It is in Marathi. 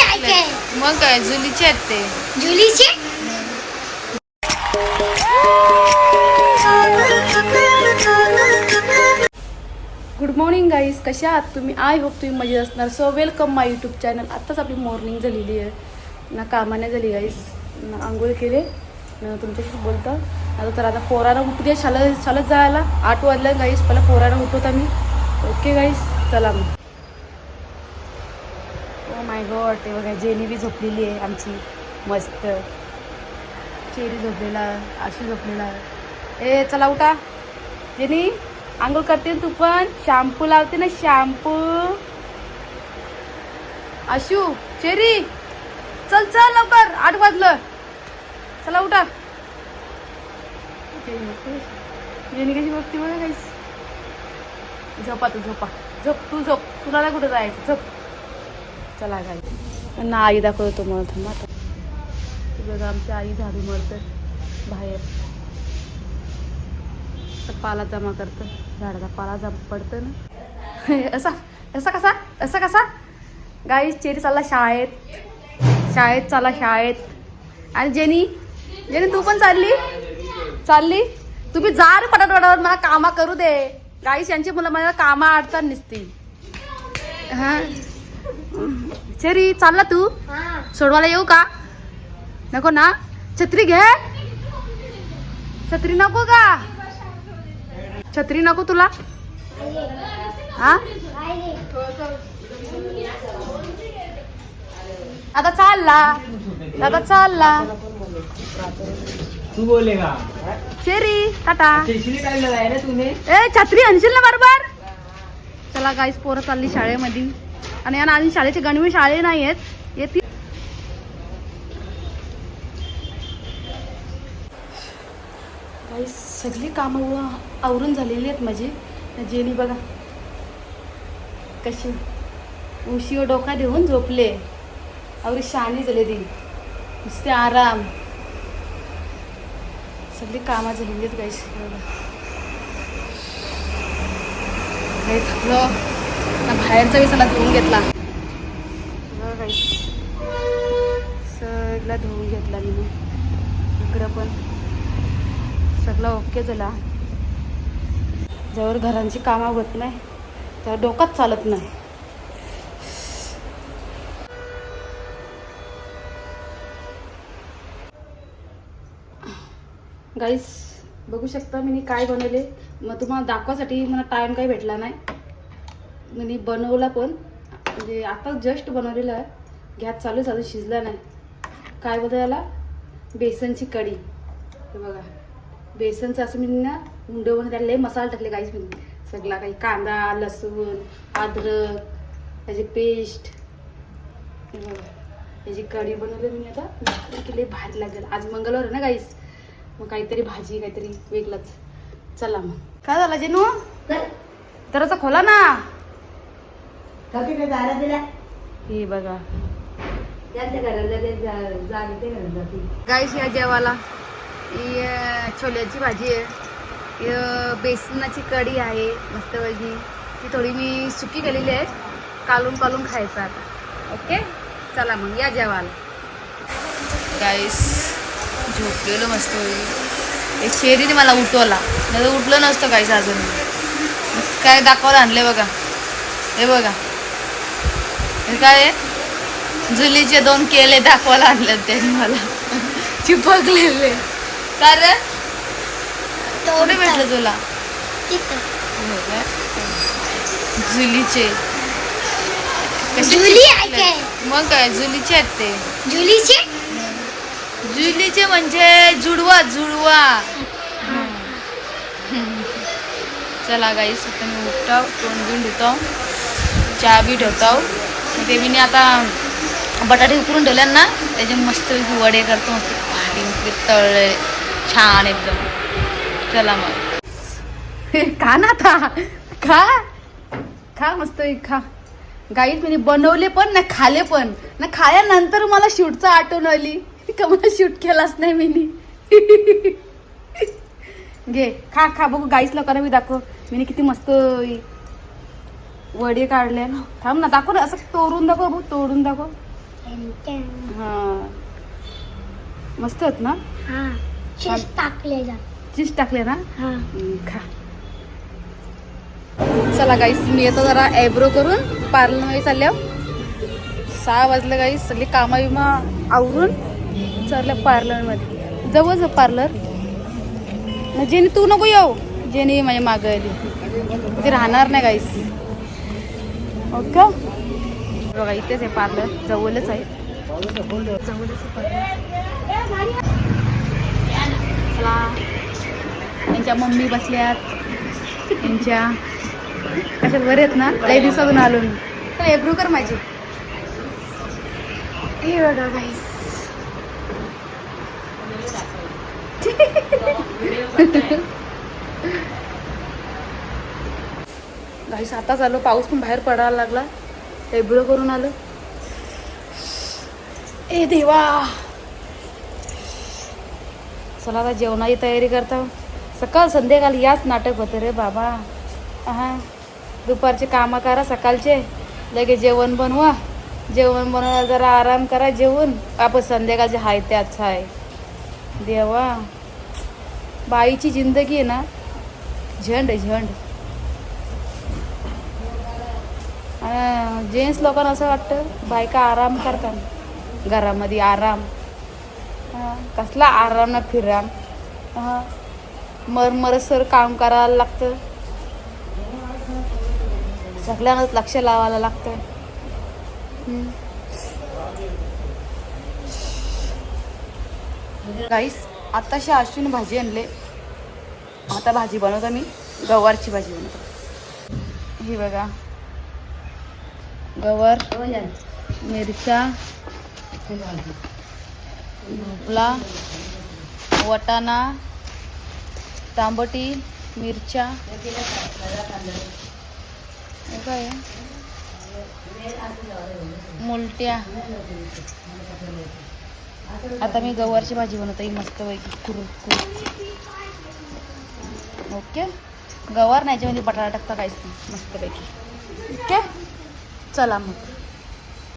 आहे काय? मग काय जुलीचे आहेत ते. जुलीचे गुड मॉर्निंग गाईज कशा आहात तुम्ही? आय होप तुम्ही मजेत असणार. So welcome my YouTube channel आत्ताच आपली मॉर्निंग झालेली आहे. ना कामाने झाली गाईज ना आंघोळ केले ना तुमच्याशी बोलतं. आता तर आता पोरानं उठू द्या शाळेत शाळेत जायला. आठ वाजलं गाईज पहिला पोरानं उठवता मी ओके गाईज चला मग. Oh माय गॉड ते बघा जेनी बी झोपलेली आहे आमची मस्त. चेरी झोपलेला आशू झोपलेला आहे. ए चला उठा. जेनी आंघोळ करते तू पण. शॅम्पू लावते ना शॅम्पू. आशू चेरी चल चल लवकर आठ वाजलं. चला उठा. जेनी कशी बघते बघा काहीच झोपा तू झोपा. झोप तू झोप. तुला कुठं जायचं? झोप. चला काय ना आई दाखवतो मला थांबा बघा आमची आई झाडू मारतं बाहेर. तर पाला जमा करतं. झाडाचा पाला जमा पडतं ना. असा असा कसा? असा कसा? गाई चेरी चालला शाळेत. शाळेत चालला शाळेत. आणि जेनी जेनी तू पण चालली? चालली? तुम्ही जा रे पटापट पटापट. मला कामा करू दे. गाईस यांची मुलं मला कामा अडचण नसती. हां? चेरी चालला तू. हा. सोडवायला येऊ का? नको ना. छत्री घे. छत्री नको का? छत्री नको तुला? हा? आता चालला आता चालला तू बोलेगा शेरी टाटा. स्टेशनरी काय लगाय ना तूने ए छत्री आणशील ना बरोबर? चला गाईस पोरं चालली शाळेमध्ये. आणि यांना अजून शाळेचे गणवी शाळे नाही आहेत येतील सगळी कामं आवरून झालेली आहेत माझी. जेनी बघा. कशी? उशीवर डोका देऊन झोपले. आवरी शाणी झाले ती. नुसते आराम. सगळी कामं झालेली आहेत गाईस बघा ना बाहेरचा विसाला धुवून घेतला. सगळा धुवून घेतला मी. इकडं पण. सगळं ओके झाला. ज्यावर घरांची कामं होत नाही त्यावर डोकाच चालत नाही. गाईस बघू शकता मी काय बनवले. मग तुम्हाला दाखवासाठी मला टाईम काही भेटला नाही. मी बनवला पण म्हणजे आता जस्ट बनवलेला आहे. गॅस चालू अजून शिजला नाही. काय बघा याला? बेसनची कढी. हे बघा. बेसनचं असं मी ना उंड बनवून त्याला लय मसाला टाकले काहीच मी सगळा काही कांदा लसूण अद्रक त्याची पेस्ट. हे बघा. याची कढी बनवली मी आता की लय भारी लागेल. आज मंगळवार आहे ना गाईस मग काहीतरी भाजी काहीतरी वेगळंच. चला मग. काय झालं जेनू? दरवाजा खोला ना. हे बघा. गाईस या जेवाला ही छोल्याची भाजी आहे. ही, बेसनाची कढी आहे मस्त भाजी ती थोडी मी सुकी केलेली आहे. कालून कालून खायचं आता. ओके? चला मग या जेवाला गाईस झोपलेलो मस्त एक शेरीने मला उठवला. नाही तर उठलं नसतं काहीच अजून. काय दाखवायला आणले बघा. हे बघा. हे काय जुलीचे दोन केले दाखवायला आणले त्यांनी मला. चिपकलेले का रे? कुठे भेटलं तुला? हो? जुलीचे. जुली? मग काय? जुलीचे आहेत ते. जुलीचे? जुलीचे म्हणजे जुडवा जुडवा. चला गाईस आता मी उठताव तोंड बिंड धुताव चहा बी ठेवताव ते मी आता बटाटे उकरून ठेवल्या ना त्याचे मस्त वडे करतो मस्त भारी तळले छान एकदम. चला मग. खा ना आता. खा. खा मस्त खा. गाईत मी बनवले पण ना खाले पण. ना खाल्यानंतर मला शूटचं आठवण आली. का मला शूट केलाच नाही मी घे. खा खा. बघू गाईस लोकांना मी दाखव. मी किती मस्त वडे काढले ना. थांब ना दाखव ना असं तोडून दाखव बघ तोडून दाखव. हा. मस्त आहेत ना? हा. चीज टाकले चीज टाकले ना? हा. हम्म, खा. चला गाईस मी येतो जरा आयब्रो करून पार्लरमध्ये चालल्या सहा वाजले गाईस सगळी कामा विमा आवरून चालल्या पार्लरमध्ये जवळच आहे पार्लर मग जेनी तू नको येऊ. जेनी माझ्या मागं आली. ती राहणार नाही गाईस ओके? बघा इथेच आहे पार्लर जवळच आहे. जवळच आहे पार्लर. चला. यांच्या मम्मी बसल्यात. यांच्या कशा बरे आहेत ना लई दिवसातून आलो मी. चला एब्रू कर माझी. हे बघा गाईस गाईस आताच आलो पाऊस पण बाहेर पडायला लागला. एब्रो करून आलो. ए देवा. चला आता जेवणाची तयारी करता. सकाळ संध्याकाळ याच नाटक होतं रे बाबा. हा दुपारचे कामं करा सकाळचे. लगेच जेवण बनवा. जेवण बनवायला जरा आराम करा जेवून. आपण संध्याकाळचे हाय त्याच आहे देवा. बाईची जिंदगी आहे ना. झंड आहे, झंड जेंट्स लोकांना असं वाटतं बायका आराम करतात. घरामध्ये आराम. कसला आराम ना फिराम. मरमरसर काम करायला लागतं. सगळ्यांनाच लक्ष लावायला लागतं. गाईस आत्ताशी अश्विन भाजी आणले. आता भाजी बनवतो मी. गवारची भाजी बनवतो. ही बघा. गवार मिरच्या भोपळा वटाणा तांबटी मिरच्या. हे काय? मुलट्या. आता मी गवारची भाजी बनवते. ही मस्तपैकी कुरु कुरु. ओके? गवार नाही याच्यामध्ये बटाटा टाकता काहीच नाही. मस्तपैकी ओके? चला मग.